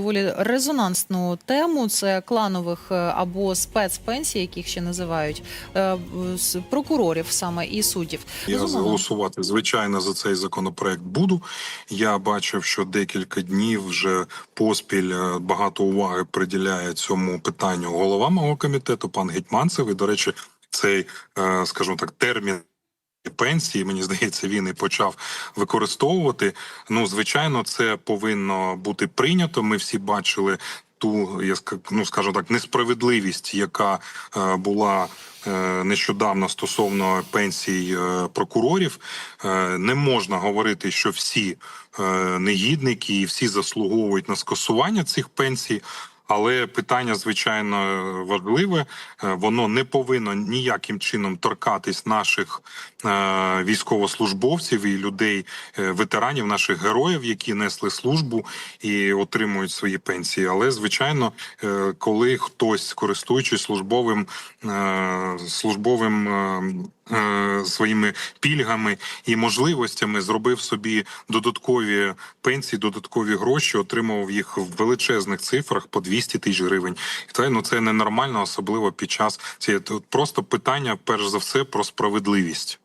Доволі резонансну тему це кланових е, або спецпенсій, яких ще називають е, прокурорів саме і суддів. Я Безумовно. голосувати звичайно за цей законопроект буду. Я бачив, що декілька днів вже поспіль е, багато уваги приділяє цьому питанню голова мого комітету, пан Гетьманцев. І, до речі, цей, скажімо так, термін. Пенсії, мені здається, він і почав використовувати. Ну, звичайно, це повинно бути прийнято. Ми всі бачили ту, я ну, скажімо так, несправедливість, яка е, була е, нещодавно стосовно пенсій е, прокурорів. Е, не можна говорити, що всі негідники і всі заслуговують на скасування цих пенсій. Але питання звичайно важливе. Е, Воно не повинно ніяким чином торкатись наших е, військовослужбовців і людей, е, ветеранів, наших героїв, які несли службу і отримують свої пенсії. Але звичайно, коли хтось, користуючись службовим службовим. Е, Своїми пільгами і можливостями зробив собі додаткові пенсії, додаткові гроші, отримував їх в величезних цифрах по 200 тисяч гривень. І це ну це ненормально, особливо під час цієї просто питання, перш за все, про справедливість.